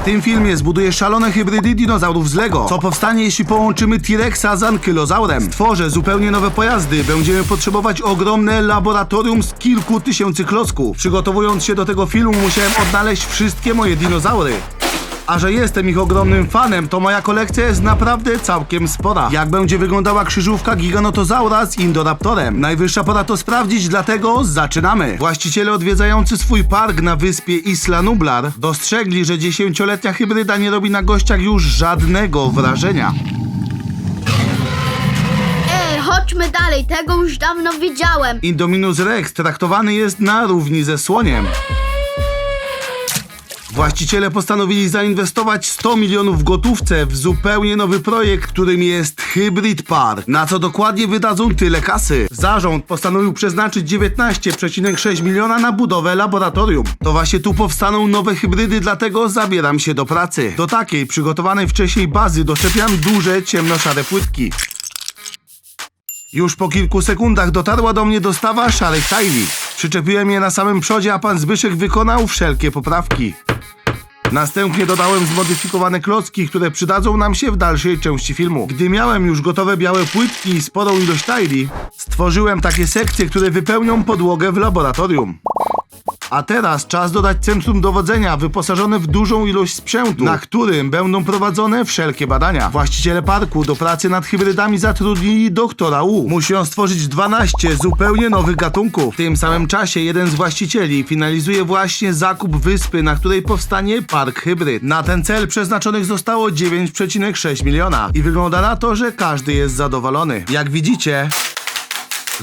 W tym filmie zbuduję szalone hybrydy dinozaurów z Lego. Co powstanie, jeśli połączymy T-Rexa z ankylozaurem? Stworzę zupełnie nowe pojazdy. Będziemy potrzebować ogromne laboratorium z kilku tysięcy klocków. Przygotowując się do tego filmu, musiałem odnaleźć wszystkie moje dinozaury. A że jestem ich ogromnym fanem, to moja kolekcja jest naprawdę całkiem spora. Jak będzie wyglądała krzyżówka Giganotozaura z Indoraptorem? Najwyższa pora to sprawdzić, dlatego zaczynamy. Właściciele odwiedzający swój park na wyspie Isla Nublar dostrzegli, że dziesięcioletnia hybryda nie robi na gościach już żadnego wrażenia. Ej, chodźmy dalej, tego już dawno widziałem. Indominus Rex traktowany jest na równi ze słoniem. Właściciele postanowili zainwestować 100 milionów w gotówce w zupełnie nowy projekt, którym jest Hybrid Park. Na co dokładnie wydadzą tyle kasy? Zarząd postanowił przeznaczyć 19,6 miliona na budowę laboratorium. To właśnie tu powstaną nowe hybrydy, dlatego zabieram się do pracy. Do takiej przygotowanej wcześniej bazy doczepiam duże ciemnoszare płytki. Już po kilku sekundach dotarła do mnie dostawa szarych tajli. Przyczepiłem je na samym przodzie, a pan Zbyszek wykonał wszelkie poprawki. Następnie dodałem zmodyfikowane klocki, które przydadzą nam się w dalszej części filmu. Gdy miałem już gotowe białe płytki i sporą ilość tajli, stworzyłem takie sekcje, które wypełnią podłogę w laboratorium. A teraz czas dodać centrum dowodzenia wyposażone w dużą ilość sprzętu, na którym będą prowadzone wszelkie badania. Właściciele parku do pracy nad hybrydami zatrudnili doktora U. Musi on stworzyć 12 zupełnie nowych gatunków. W tym samym czasie jeden z właścicieli finalizuje właśnie zakup wyspy, na której powstanie park hybryd. Na ten cel przeznaczonych zostało 9,6 miliona i wygląda na to, że każdy jest zadowolony. Jak widzicie,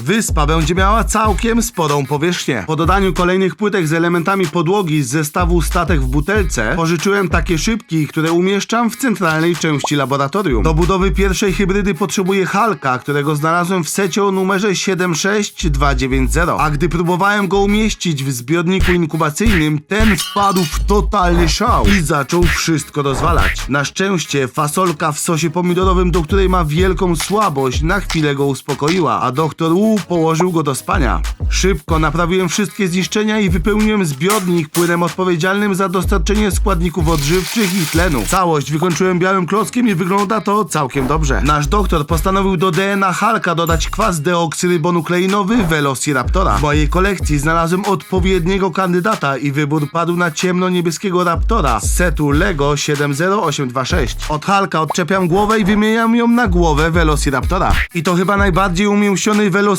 Wyspa będzie miała całkiem sporą powierzchnię. Po dodaniu kolejnych płytek z elementami podłogi z zestawu statek w butelce, pożyczyłem takie szybki, które umieszczam w centralnej części laboratorium. Do budowy pierwszej hybrydy potrzebuję Halka, którego znalazłem w secie o numerze 76290. A gdy próbowałem go umieścić w zbiorniku inkubacyjnym, ten wpadł w totalny szał i zaczął wszystko rozwalać. Na szczęście fasolka w sosie pomidorowym, do której ma wielką słabość, na chwilę go uspokoiła, a doktor Wu położył go do spania. Szybko naprawiłem wszystkie zniszczenia i wypełniłem zbiornik płynem odpowiedzialnym za dostarczenie składników odżywczych i tlenu. Całość wykończyłem białym klockiem i wygląda to całkiem dobrze. Nasz doktor postanowił do DNA Halka dodać kwas deoksyrybonukleinowy Velociraptora. W mojej kolekcji znalazłem odpowiedniego kandydata i wybór padł na ciemno-niebieskiego Raptora z setu LEGO 70826. Od Halka odczepiam głowę i wymieniam ją na głowę Velociraptora. I to chyba najbardziej umięśniony Velociraptor,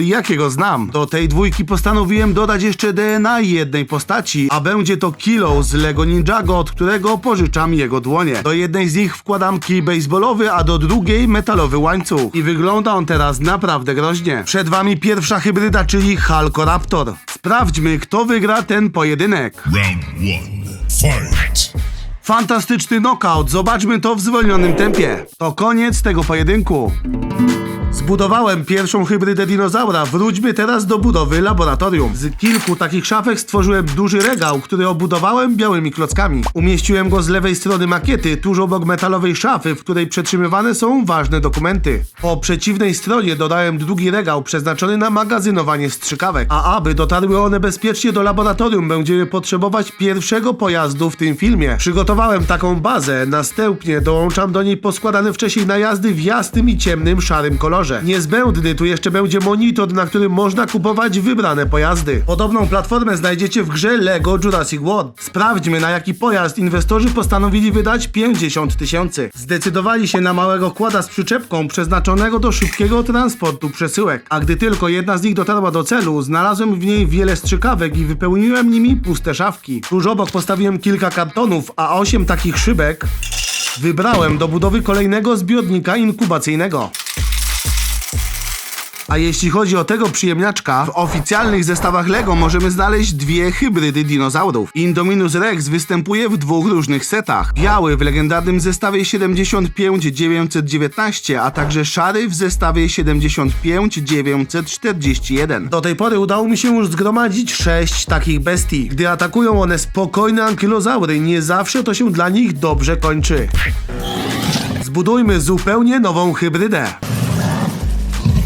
jakiego znam. Do tej dwójki postanowiłem dodać jeszcze DNA jednej postaci, a będzie to Kilo z Lego Ninjago, od którego pożyczam jego dłonie. Do jednej z nich wkładam kij baseballowy, a do drugiej metalowy łańcuch. I wygląda on teraz naprawdę groźnie. Przed wami pierwsza hybryda, czyli Halkoraptor. Sprawdźmy, kto wygra ten pojedynek. Round one. Fight! Fantastyczny knockout, zobaczmy to w zwolnionym tempie. To koniec tego pojedynku. Zbudowałem pierwszą hybrydę dinozaura, wróćmy teraz do budowy laboratorium. Z kilku takich szafek stworzyłem duży regał, który obudowałem białymi klockami. Umieściłem go z lewej strony makiety, tuż obok metalowej szafy, w której przetrzymywane są ważne dokumenty. Po przeciwnej stronie dodałem drugi regał przeznaczony na magazynowanie strzykawek. A aby dotarły one bezpiecznie do laboratorium, będziemy potrzebować pierwszego pojazdu w tym filmie. Przygotowałem taką bazę, następnie dołączam do niej poskładane wcześniej najazdy w jasnym i ciemnym szarym kolorze. Niezbędny tu jeszcze będzie monitor, na którym można kupować wybrane pojazdy. Podobną platformę znajdziecie w grze LEGO Jurassic World. Sprawdźmy na jaki pojazd inwestorzy postanowili wydać 50 tysięcy. Zdecydowali się na małego kłada z przyczepką przeznaczonego do szybkiego transportu przesyłek. A gdy tylko jedna z nich dotarła do celu, znalazłem w niej wiele strzykawek i wypełniłem nimi puste szafki. Tuż obok postawiłem kilka kartonów, a 8 takich szybek wybrałem do budowy kolejnego zbiornika inkubacyjnego. A jeśli chodzi o tego przyjemniaczka, w oficjalnych zestawach LEGO możemy znaleźć dwie hybrydy dinozaurów. Indominus Rex występuje w dwóch różnych setach. Biały w legendarnym zestawie 75919, a także szary w zestawie 75941. Do tej pory udało mi się już zgromadzić sześć takich bestii. Gdy atakują one spokojne ankylozaury, nie zawsze to się dla nich dobrze kończy. Zbudujmy zupełnie nową hybrydę.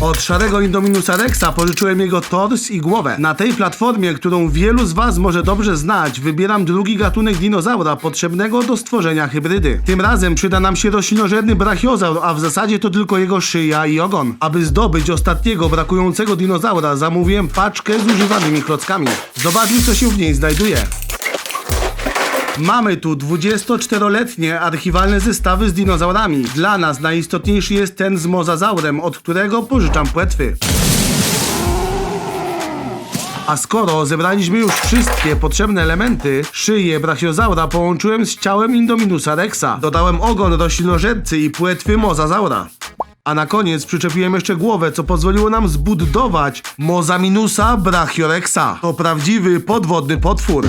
Od szarego Indominusa Rexa pożyczyłem jego tors i głowę. Na tej platformie, którą wielu z was może dobrze znać, wybieram drugi gatunek dinozaura potrzebnego do stworzenia hybrydy. Tym razem przyda nam się roślinożerny brachiozaur, a w zasadzie to tylko jego szyja i ogon. Aby zdobyć ostatniego brakującego dinozaura, zamówiłem paczkę z używanymi klockami. Zobaczmy, co się w niej znajduje. Mamy tu 24-letnie archiwalne zestawy z dinozaurami. Dla nas najistotniejszy jest ten z mozazaurem, od którego pożyczam płetwy. A skoro zebraliśmy już wszystkie potrzebne elementy, szyję brachiozaura połączyłem z ciałem Indominusa Rexa. Dodałem ogon roślinożercy i płetwy mozazaura. A na koniec przyczepiłem jeszcze głowę, co pozwoliło nam zbudować Mozaminusa brachiorexa. To prawdziwy podwodny potwór.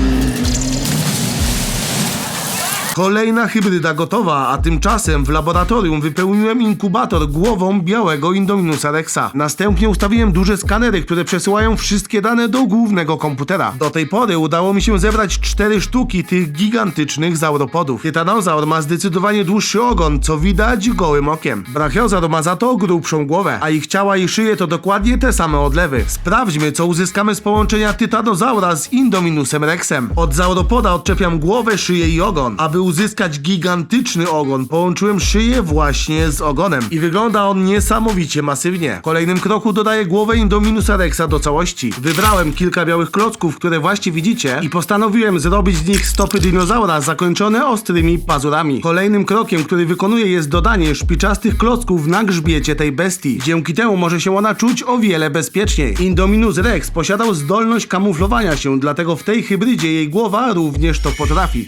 Kolejna hybryda gotowa, a tymczasem w laboratorium wypełniłem inkubator głową białego Indominusa Rexa. Następnie ustawiłem duże skanery, które przesyłają wszystkie dane do głównego komputera. Do tej pory udało mi się zebrać cztery sztuki tych gigantycznych zauropodów. Tytanozaur ma zdecydowanie dłuższy ogon, co widać gołym okiem. Brachiozaur ma za to grubszą głowę, a ich ciała i szyje to dokładnie te same odlewy. Sprawdźmy, co uzyskamy z połączenia Tytanozaura z Indominusem Rexem. Od zauropoda odczepiam głowę, szyję i ogon. Aby uzyskać gigantyczny ogon, połączyłem szyję właśnie z ogonem. I wygląda on niesamowicie masywnie. W kolejnym kroku dodaję głowę Indominusa Rexa do całości. Wybrałem kilka białych klocków, które właśnie widzicie i postanowiłem zrobić z nich stopy dinozaura zakończone ostrymi pazurami. Kolejnym krokiem, który wykonuję jest dodanie szpiczastych klocków na grzbiecie tej bestii. Dzięki temu może się ona czuć o wiele bezpieczniej. Indominus Rex posiadał zdolność kamuflowania się, dlatego w tej hybrydzie jej głowa również to potrafi.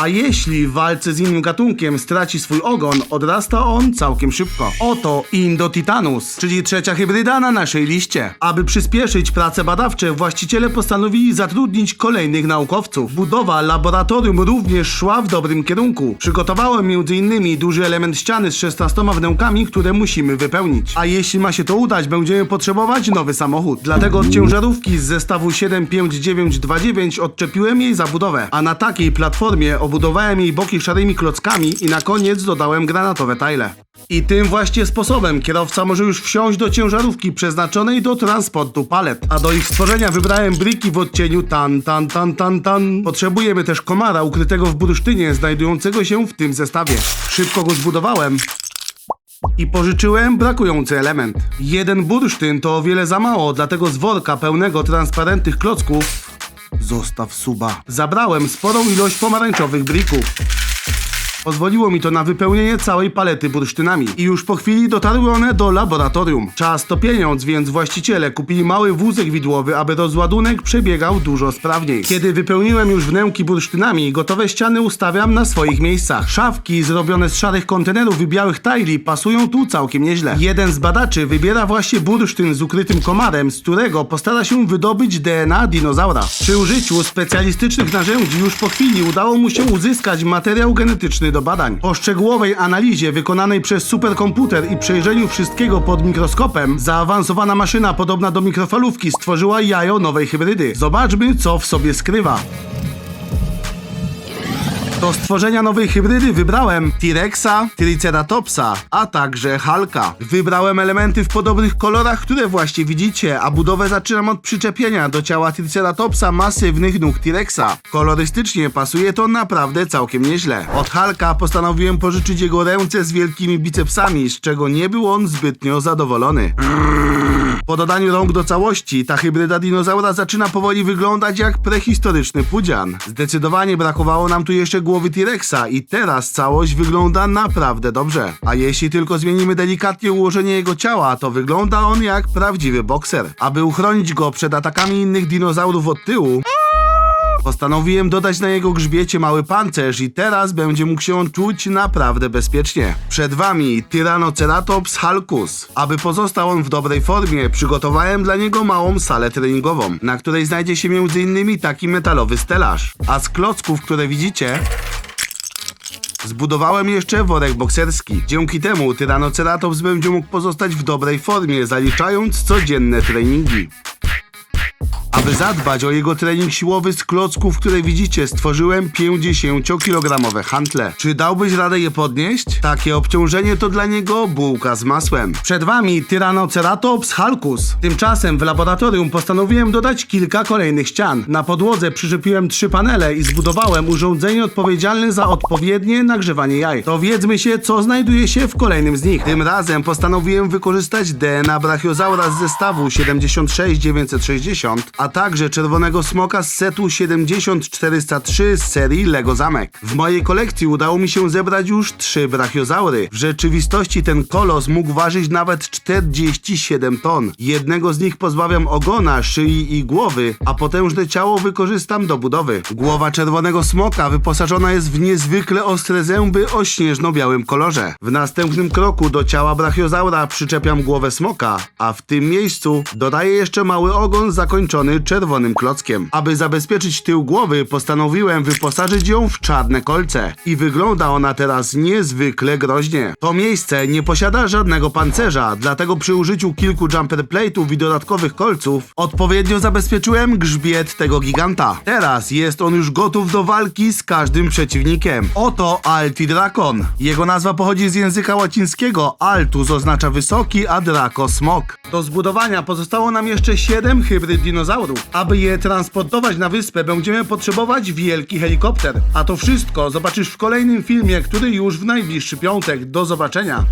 A jeśli w walce z innym gatunkiem straci swój ogon, odrasta on całkiem szybko. Oto Indotitanus, czyli trzecia hybryda na naszej liście. Aby przyspieszyć prace badawcze, właściciele postanowili zatrudnić kolejnych naukowców. Budowa laboratorium również szła w dobrym kierunku. Przygotowałem m.in. duży element ściany z 16 wnękami, które musimy wypełnić. A jeśli ma się to udać, będziemy potrzebować nowy samochód. Dlatego od ciężarówki z zestawu 75929 odczepiłem jej zabudowę, a na takiej platformie obudowałem jej boki szarymi klockami i na koniec dodałem granatowe tajle. I tym właśnie sposobem kierowca może już wsiąść do ciężarówki przeznaczonej do transportu palet. A do ich stworzenia wybrałem briki w odcieniu tan tan tan tan tan. Potrzebujemy też komara ukrytego w bursztynie znajdującego się w tym zestawie. Szybko go zbudowałem. I pożyczyłem brakujący element. Jeden bursztyn to o wiele za mało, dlatego z worka pełnego transparentnych klocków Zostaw suba. Zabrałem sporą ilość pomarańczowych brików. Pozwoliło mi to na wypełnienie całej palety bursztynami. I już po chwili dotarły one do laboratorium. Czas to pieniądz, więc właściciele kupili mały wózek widłowy, aby rozładunek przebiegał dużo sprawniej. Kiedy wypełniłem już wnęki bursztynami, gotowe ściany ustawiam na swoich miejscach. Szafki zrobione z szarych kontenerów i białych tajli pasują tu całkiem nieźle. Jeden z badaczy wybiera właśnie bursztyn z ukrytym komarem, z którego postara się wydobyć DNA dinozaura. Przy użyciu specjalistycznych narzędzi już po chwili udało mu się uzyskać materiał genetyczny do badań. Po szczegółowej analizie wykonanej przez superkomputer i przejrzeniu wszystkiego pod mikroskopem, zaawansowana maszyna podobna do mikrofalówki stworzyła jajo nowej hybrydy. Zobaczmy, co w sobie skrywa. Do stworzenia nowej hybrydy wybrałem T-Rexa, Triceratopsa, a także Halka. Wybrałem elementy w podobnych kolorach, które właśnie widzicie, a budowę zaczynam od przyczepienia do ciała Triceratopsa masywnych nóg T-Rexa. Kolorystycznie pasuje to naprawdę całkiem nieźle. Od Halka postanowiłem pożyczyć jego ręce z wielkimi bicepsami, z czego nie był on zbytnio zadowolony. Po dodaniu rąk do całości, ta hybryda dinozaura zaczyna powoli wyglądać jak prehistoryczny pudzian. Zdecydowanie brakowało nam tu jeszcze głowy T-Rexa i teraz całość wygląda naprawdę dobrze. A jeśli tylko zmienimy delikatnie ułożenie jego ciała, to wygląda on jak prawdziwy bokser. Aby uchronić go przed atakami innych dinozaurów od tyłu, Postanowiłem dodać na jego grzbiecie mały pancerz i teraz będzie mógł się czuć naprawdę bezpiecznie. Przed wami Tyrannoceratops halcus. Aby pozostał on w dobrej formie, przygotowałem dla niego małą salę treningową, na której znajdzie się m.in. taki metalowy stelaż. A z klocków, które widzicie, Zbudowałem jeszcze worek bokserski. Dzięki temu Tyrannoceratops będzie mógł pozostać w dobrej formie, zaliczając codzienne treningi. Aby zadbać o jego trening siłowy z klocków, które widzicie, stworzyłem 50-kilogramowe hantle. Czy dałbyś radę je podnieść? Takie obciążenie to dla niego bułka z masłem. Przed wami Tyrannoceratops halkus. Tymczasem w laboratorium postanowiłem dodać kilka kolejnych ścian. Na podłodze przyczepiłem trzy panele i zbudowałem urządzenie odpowiedzialne za odpowiednie nagrzewanie jaj. Dowiedzmy się, co znajduje się w kolejnym z nich. Tym razem postanowiłem wykorzystać DNA brachiozaura z zestawu 76960, a także czerwonego smoka z setu 70403 z serii Lego Zamek. W mojej kolekcji udało mi się zebrać już trzy brachiozaury. W rzeczywistości ten kolos mógł ważyć nawet 47 ton. Jednego z nich pozbawiam ogona, szyi i głowy, a potężne ciało wykorzystam do budowy. Głowa czerwonego smoka wyposażona jest w niezwykle ostre zęby o śnieżno-białym kolorze. W następnym kroku do ciała brachiozaura przyczepiam głowę smoka, a w tym miejscu dodaję jeszcze mały ogon zakończony czerwonym klockiem. Aby zabezpieczyć tył głowy, postanowiłem wyposażyć ją w czarne kolce. I wygląda ona teraz niezwykle groźnie. To miejsce nie posiada żadnego pancerza, dlatego przy użyciu kilku jumper plate'ów i dodatkowych kolców odpowiednio zabezpieczyłem grzbiet tego giganta. Teraz jest on już gotów do walki z każdym przeciwnikiem. Oto Alti Drakon. Jego nazwa pochodzi z języka łacińskiego. Altus oznacza wysoki, a Draco smok. Do zbudowania pozostało nam jeszcze 7 hybryd dinozaurów. Aby je transportować na wyspę, będziemy potrzebować wielki helikopter. A to wszystko zobaczysz w kolejnym filmie, który już w najbliższy piątek. Do zobaczenia.